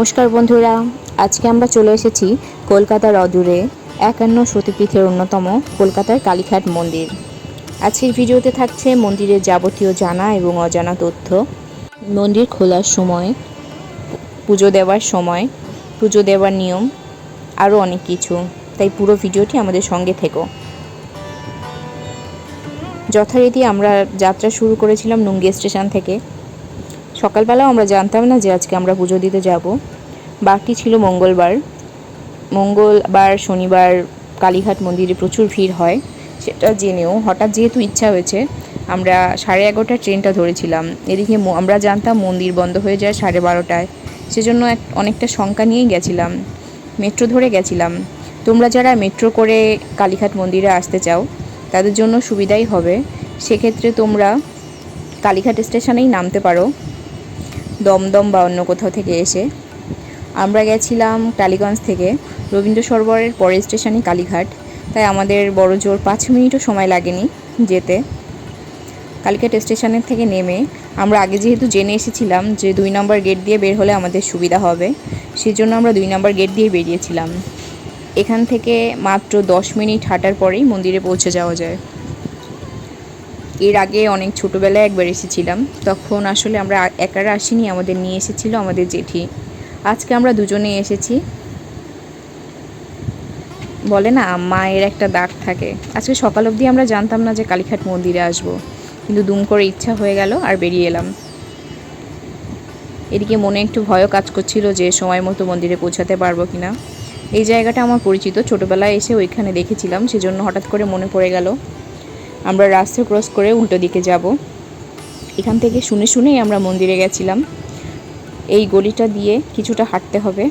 নমস্কার বন্ধুরা, আজকে আমরা চলে এসেছি কলকাতার অদূরে একান্ন সতীপীঠের অন্যতম কলকাতার কালীঘাট মন্দির। আজকের ভিডিওতে থাকছে মন্দিরের যাবতীয় জানা এবং অজানা তথ্য। মন্দির খোলার সময়, পুজো দেওয়ার সময়, পুজো দেওয়ার নিয়ম, আরও অনেক কিছু। তাই পুরো ভিডিওটি আমাদের সঙ্গে থেকো। যথারীতি আমরা যাত্রা শুরু করেছিলাম নুঙ্গি স্টেশন থেকে। সকালবেলাও আমরা জানতাম না যে আজকে আমরা পুজো দিতে যাব। বাকি ছিল মঙ্গলবার। মঙ্গলবার, শনিবার কালীঘাট মন্দিরে প্রচুর ভিড় হয়, সেটা জেনেও হঠাৎ যেহেতু ইচ্ছা হয়েছে, আমরা সাড়ে এগারোটার ট্রেনটা ধরেছিলাম। এদিকে আমরা জানতাম মন্দির বন্ধ হয়ে যায় সাড়ে বারোটায়। সেজন্য এক অনেকটা শঙ্কা নিয়েই গেছিলাম। মেট্রো ধরে গেছিলাম। তোমরা যারা মেট্রো করে কালীঘাট মন্দিরে আসতে চাও, তাদের জন্য সুবিধাই হবে। সেক্ষেত্রে তোমরা কালীঘাট স্টেশনেই নামতে পারো। দমদম বা অন্য কোথাও থেকে এসে। আমরা গেছিলাম টালিগঞ্জ থেকে। রবীন্দ্র সরোবরের পরের স্টেশনই কালীঘাট। তাই আমাদের বড় জোর পাঁচ মিনিটও সময় লাগেনি যেতে। কালীঘাট স্টেশনের থেকে নেমে আমরা আগে যেহেতু জেনে এসেছিলাম যে দুই নম্বর গেট দিয়ে বের হলে আমাদের সুবিধা হবে, সেজন্য আমরা দুই নম্বর গেট দিয়ে বেরিয়েছিলাম। এখান থেকে মাত্র দশ মিনিট হাঁটার পরেই মন্দিরে পৌঁছে যাওয়া যায়। এর আগে অনেক ছোটোবেলায় একবার এসেছিলাম। তখন আসলে আমরা একারা আসিনি, আমাদের নিয়ে এসেছিল আমাদের জেঠি। আজকে আমরা দুজনে এসেছি। বলে না, মায়ের একটা দাগ থাকে। আজকে সকাল অবধি আমরা জানতাম না যে কালীঘাট মন্দিরে আসব। কিন্তু দুম করে ইচ্ছা হয়ে গেল আর বেরিয়ে এলাম। এদিকে মনে একটু ভয়ও কাজ করছিল যে সময় মতো মন্দিরে পৌঁছাতে পারব কিনা। এই জায়গাটা আমার পরিচিত। ছোটোবেলায় এসে ওইখানে দেখেছিলাম, সেজন্য হঠাৎ করে মনে পড়ে গেল। আমরা রাস্তা ক্রস করে উল্টো দিকে যাব। এখান থেকে শুনে শুনেই আমরা মন্দিরে গেছিলাম। এই গলিটা দিয়ে কিছুটা হাঁটতে হবে।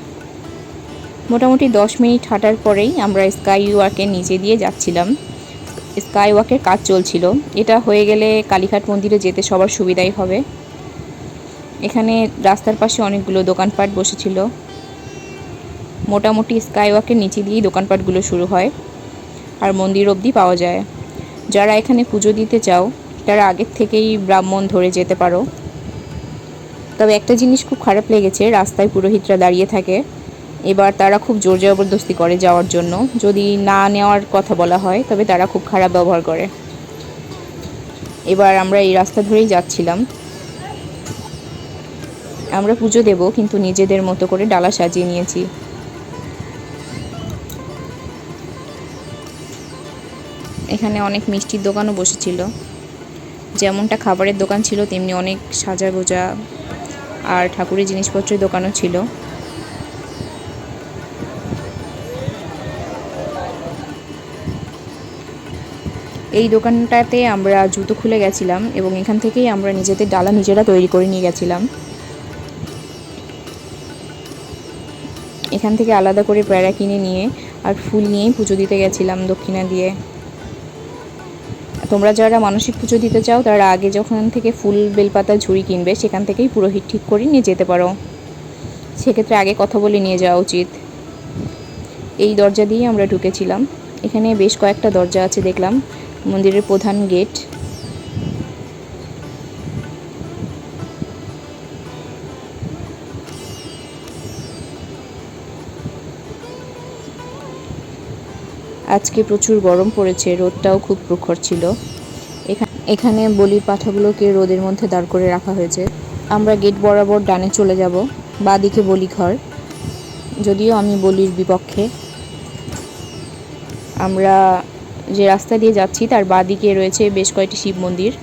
মোটামুটি দশ মিনিট হাঁটার পরেই আমরা স্কাই ওয়াকের নিচে দিয়ে যাচ্ছিলাম। স্কাই ওয়াকের কাজ চলছিল। এটা হয়ে গেলে কালীঘাট মন্দিরে যেতে সবার সুবিধাই হবে। এখানে রাস্তার পাশে অনেকগুলো দোকানপাট বসেছিল। মোটামুটি স্কাই ওয়াকের নিচে দিয়েই দোকানপাটগুলো শুরু হয়। আর মন্দির অবধি পাওয়া যায়। যারা এখানে পুজো দিতে চাও, তারা আগের থেকেই ব্রাহ্মণ ধরে যেতে পারো। তবে একটা জিনিস খুব খারাপ লেগেছে, রাস্তায় পুরোহিতরা দাঁড়িয়ে থাকে। এবার তারা খুব জোর জবরদস্তি করে যাওয়ার জন্য। যদি না নেওয়ার কথা বলা হয়, তবে তারা খুব খারাপ ব্যবহার করে। এবার আমরা এই রাস্তা ধরেই যাচ্ছিলাম। আমরা পুজো দেব, কিন্তু নিজেদের মতো করে ডালা সাজিয়ে নিয়েছি। এখানে অনেক মিষ্টির দোকানও বসেছিল। যেমনটা খাবারের দোকান ছিল, তেমনি অনেক সাজা গোজা আর ঠাকুরের জিনিসপত্রের দোকানও ছিল। এই দোকানটাতে আমরা জুতো খুলে গেছিলাম এবং এখান থেকেই আমরা নিজেদের ডালা নিজেরা তৈরি করে নিয়ে গেছিলাম। এখান থেকে আলাদা করে প্যারা কিনে নিয়ে আর ফুল নিয়েই পুজো দিতে গেছিলাম দক্ষিণা দিয়ে। তোমরা যারা মানসিক পুজো দিতে চাও, তারা আগে যখন থেকে ফুল বেলপাতা, ঝুড়ি কিনবে, সেখান থেকেই পুরোহিত ঠিক করে নিয়ে যেতে পারো। সেক্ষেত্রে আগে কথা বলে নিয়ে যাওয়া উচিত। এই দরজা দিয়েই আমরা ঢুকেছিলাম। এখানে বেশ কয়েকটা দরজা আছে দেখলাম। মন্দিরের প্রধান গেট আজকে প্রচুর গরম পড়েছে, রোদটাও খুব প্রখর ছিল। এখা- এখানে বলির পাঠাগুলোকে রোদের মধ্যে দাঁড় করে রাখা হয়েছে। আমরা গেট বরাবর ডানে চলে যাব বা দিকে বলি ঘর। যদিও আমি বলির বিপক্ষে। আমরা যে রাস্তা দিয়ে যাচ্ছি, তার বাঁ দিকে রয়েছে বেশ কয়েকটি শিব মন্দির।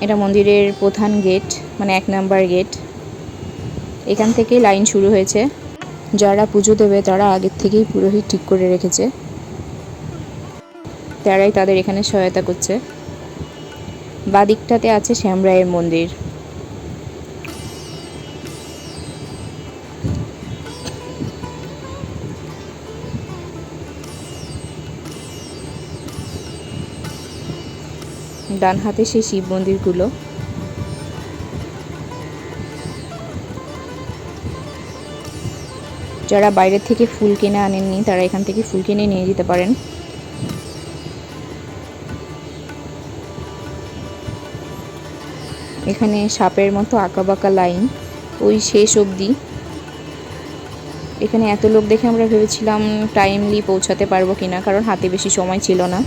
এটা মন্দিরের প্রধান গেট মানে এক নাম্বার গেট। এখান থেকে লাইন শুরু হয়েছে। যারা পুজো দেবে তারা আগের থেকেই পুরোহিত ঠিক করে রেখেছে। তারাই তাদের এখানে সহায়তা করছে। বাদিকটাতে আছে শ্যামরায়ের মন্দির। ডান হাতে সেই শিব মন্দিরগুলো। যারা বাইরে থেকে ফুল কিনে আনেননি, তারা এখান থেকে ফুল কিনে নিয়ে যেতে পারেন। এখানে সাপের মতো আঁকাবাঁকা লাইন, ওই শেষ অবধি। এখানে এত লোক দেখে আমরা ভেবেছিলাম টাইমলি পৌঁছাতে পারব কিনা, কারণ হাতে বেশি সময় ছিল না।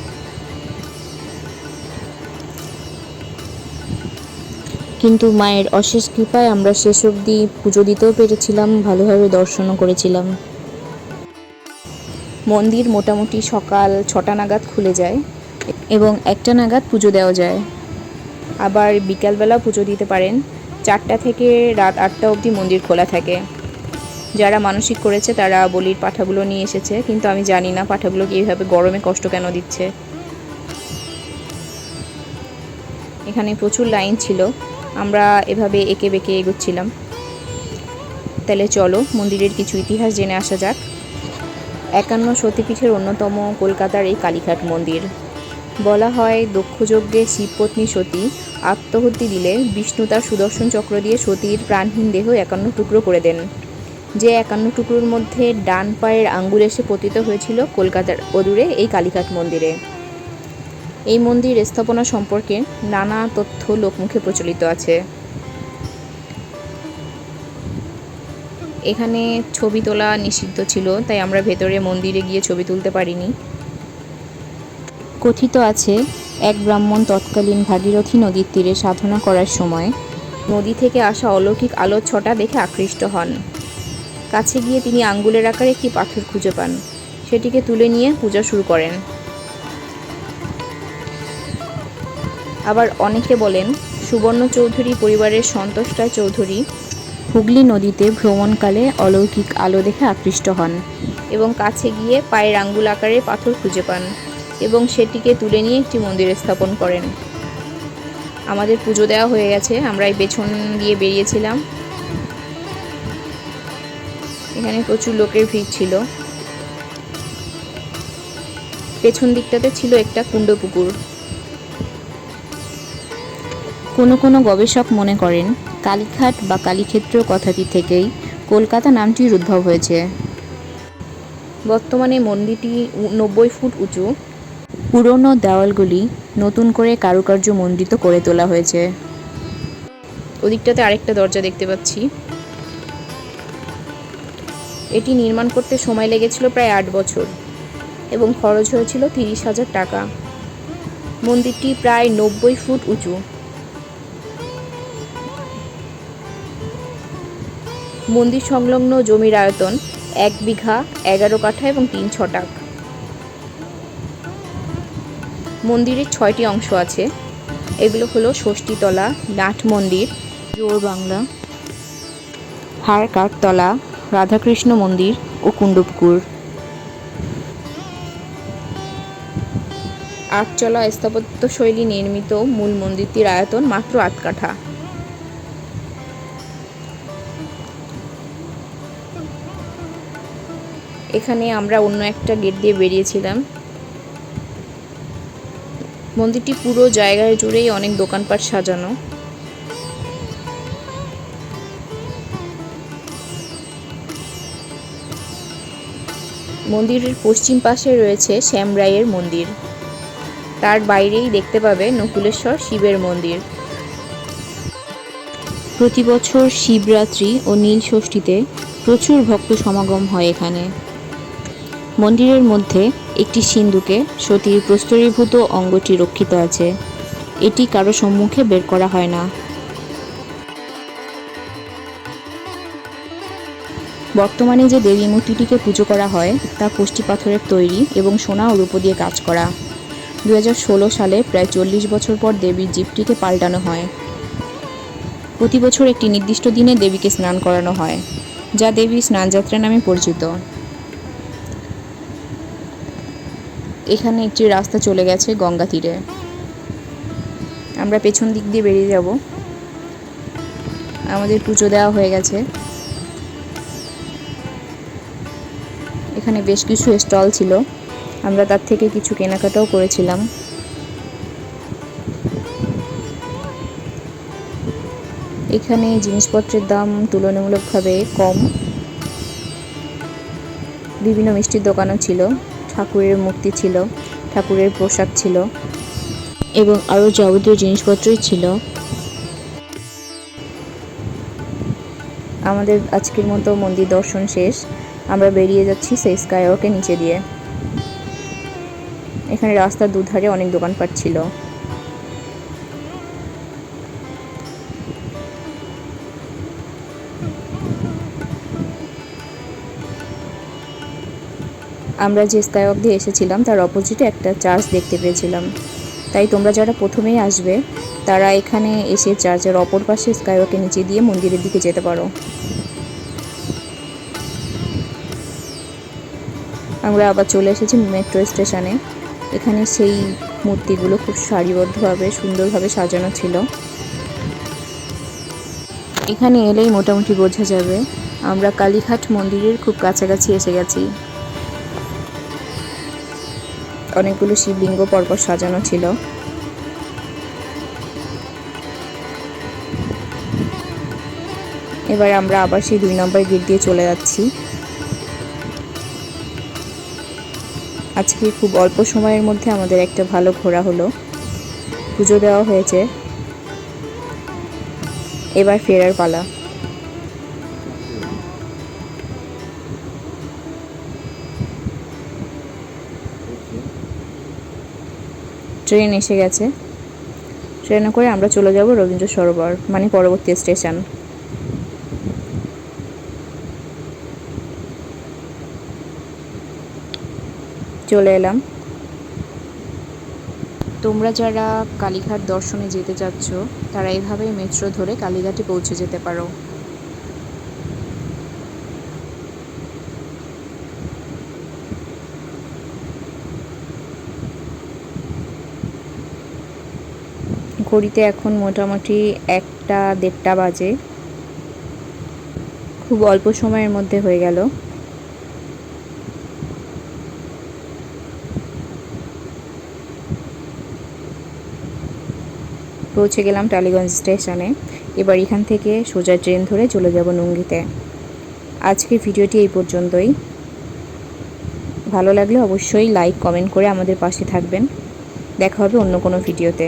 কিন্তু মায়ের অশেষ কৃপায় আমরা শেষ অবধি পুজো দিতেও পেরেছিলাম, ভালোভাবে দর্শনও করেছিলাম। মন্দির মোটামুটি সকাল ছটা নাগাদ খুলে যায় এবং একটা নাগাদ পুজো দেওয়া যায়। আবার বিকালবেলা পুজো দিতে পারেন। চারটা থেকে রাত আটটা অবধি মন্দির খোলা থাকে। যারা মানসিক করেছে তারা বলির পাঠাগুলো নিয়ে এসেছে, কিন্তু আমি জানি না পাঠাগুলো এইভাবে গরমে কষ্ট কেন দিচ্ছে। এখানে প্রচুর লাইন ছিল। আমরা এভাবে এঁকে বেঁকে এগোচ্ছিলাম। তাহলে চলো, মন্দিরের কিছু ইতিহাস জেনে আসা যাক। একান্ন সতীপীঠের অন্যতম কলকাতার এই কালীঘাট মন্দির। বলা হয় দক্ষযজ্ঞে শিবপত্নী সতী আত্মহত্যি দিলে বিষ্ণু তার সুদর্শন চক্র দিয়ে সতীর প্রাণহীন দেহ একান্ন টুকরো করে দেন। যে একান্ন টুকরোর মধ্যে ডান পায়ের আঙ্গুল এসে পতিত হয়েছিল কলকাতার অদূরে এই কালীঘাট মন্দিরে। এই মন্দির স্থাপনা সম্পর্কে নানা তথ্য লোকমুখে প্রচলিত আছে। এখানে ছবি তোলা নিষিদ্ধ ছিল, তাই আমরা ভেতরে মন্দিরে গিয়ে ছবি তুলতে পারিনি। কথিত আছে, এক ব্রাহ্মণ তৎকালীন ভাগীরথী নদীর তীরে সাধনা করার সময় নদী থেকে আসা অলৌকিক আলোর ছটা দেখে আকৃষ্ট হন। কাছে গিয়ে তিনি আঙ্গুলের আকারে একটি পাথর খুঁজে পান। সেটিকে তুলে নিয়ে পূজা শুরু করেন। আবার অনেকে বলেন, সুবর্ণ চৌধুরী পরিবারের সন্তোষ রায় চৌধুরী হুগলি নদীতে ভ্রমণকালে অলৌকিক আলো দেখে আকৃষ্ট হন এবং কাছে গিয়ে পায়ের আঙ্গুল আকারে পাথর খুঁজে পান এবং সেটিকে তুলে নিয়ে একটি মন্দির স্থাপন করেন। আমাদের পুজো দেওয়া হয়ে গেছে আমরা এই পেছন দিয়ে বেরিয়েছিলাম। এখানে প্রচুর লোকের ভিড় ছিল। পেছন দিকটাতে ছিল একটা কুণ্ড পুকুর কোনো কোনো গবেষক মনে করেন, কালীঘাট বা কালীক্ষেত্র কথাটি থেকেই কলকাতা নামটির উদ্ভব হয়েছে। বর্তমানে মন্দিরটি নব্বই ফুট উঁচু। পুরনো দেওয়ালগুলি নতুন করে কারুকার্য মণ্ডিত করে তোলা হয়েছে। ওদিকটাতে আরেকটা দরজা দেখতে পাচ্ছি। এটি নির্মাণ করতে সময় লেগেছিল প্রায় আট বছর এবং খরচ হয়েছিল তিরিশ হাজার টাকা। মন্দিরটি প্রায় নব্বই ফুট উঁচু। মন্দির সংলগ্ন জমির আয়তন এক বিঘা, এগারো কাঠা এবং তিন ছটাক। মন্দিরের ছয়টি অংশ আছে। এগুলো হলো ষষ্ঠীতলা, নাট মন্দির, জোর বাংলা হাড় কাঠতলা রাধাকৃষ্ণ মন্দির ও কুণ্ডপুকুর। আটচলা স্থাপত্যশৈলী নির্মিত মূল মন্দিরটির আয়তন মাত্র আট কাঠা। এখানে আমরা অন্য একটা গেট দিয়ে বেরিয়েছিলাম। মন্দিরটি পুরো জায়গায় জুড়েই অনেক দোকানপাট সাজানো। মন্দিরের পশ্চিম পাশে রয়েছে শ্যামরায়ের মন্দির। তার বাইরেই দেখতে পাবে নকুলেশ্বর শিবের মন্দির। প্রতি বছর শিবরাত্রি ও নীল ষষ্ঠীতে প্রচুর ভক্ত সমাগম হয় এখানে। মন্দিরের মধ্যে একটি সিন্ধুকে সতীর প্রস্তরীভূত অঙ্গটি রক্ষিত আছে। এটি কারও সম্মুখে বের করা হয় না। বর্তমানে যে দেবী মূর্তিটিকে পুজো করা হয়, তা কোষ্ঠী পাথরের তৈরি এবং সোনা ও রূপো দিয়ে কাজ করা। দুই হাজার ষোলো সালে প্রায় চল্লিশ বছর পর দেবীর জীবটিকে পাল্টানো হয়। প্রতি বছর একটি নির্দিষ্ট দিনে দেবীকে স্নান করানো হয়, যা দেবী স্নানযাত্রা নামে পরিচিত। এখানে একটি রাস্তা চলে গেছে গঙ্গা তীরে। আমরা পেছন দিক দিয়ে বেরিয়ে যাব। আমাদের পুজো দেওয়া হয়ে গেছে। এখানে বেশ কিছু স্টল ছিল। আমরা তার থেকে কিছু কেনাকাটাও করেছিলাম। এখানে জিনিসপত্রের দাম তুলনামূলকভাবে কম। বিভিন্ন মিষ্টির দোকানও ছিল। ঠাকুরের মূর্তি ছিল, ঠাকুরের পোশাক ছিল এবং আরও যাবতীয় জিনিসপত্রই ছিল। আমাদের আজকের মতো মন্দির দর্শন শেষ। আমরা বেরিয়ে যাচ্ছি সেই স্কাইওয়াকে নিচে দিয়ে। এখানে রাস্তার দুধারে অনেক দোকানপাট ছিল। আমরা যে স্কাই দিয়ে এসেছিলাম, তার অপোজিটে একটা চার্চ দেখতে পেয়েছিলাম। তাই তোমরা যারা প্রথমেই আসবে, তারা এখানে এসে চার্চের অপর পাশে স্কাইওয়াকের নিচে দিয়ে মন্দিরের দিকে যেতে পারো। আমরা আবার চলে এসেছি মেট্রো স্টেশনে এখানে সেই মূর্তিগুলো খুব সারিবদ্ধভাবে, সুন্দরভাবে সাজানো ছিল। এখানে এলেই মোটামুটি বোঝা যাবে, আমরা কালীঘাট মন্দিরের খুব কাছাকাছি এসে গেছি। অনেকগুলো শিবলিঙ্গ পরপর সাজানো ছিল। এবার আমরা আবার সেই দুই নম্বর গেট দিয়ে চলে যাচ্ছি। আজকে খুব অল্প সময়ের মধ্যে আমাদের একটা ভালো ঘোরা হলো। পুজো দেওয়া হয়েছে। এবার ফেরার পালা। ট্রেন এসে গেছে। ট্রেনে করে আমরা চলে যাব রবীন্দ্র সরোবর মানে পরবর্তী স্টেশন। চলে এলাম। তোমরা যারা কালীঘাট দর্শনে যেতে চাচ্ছ, তারা এভাবেই মেট্রো ধরে কালীঘাটে পৌঁছে যেতে পারো। ঘড়িতে এখন মোটামুটি একটা দেড়টা বাজে। খুব অল্প সময়ের মধ্যে হয়ে গেল। পৌঁছে গেলাম টালিগঞ্জ স্টেশনে। এবার এখান থেকে সোজা ট্রেন ধরে চলে যাব নুঙ্গিতে আজকের ভিডিওটি এই পর্যন্তই। ভালো লাগলে অবশ্যই লাইক, কমেন্ট করে আমাদের পাশে থাকবেন। দেখা হবে অন্য কোনো ভিডিওতে।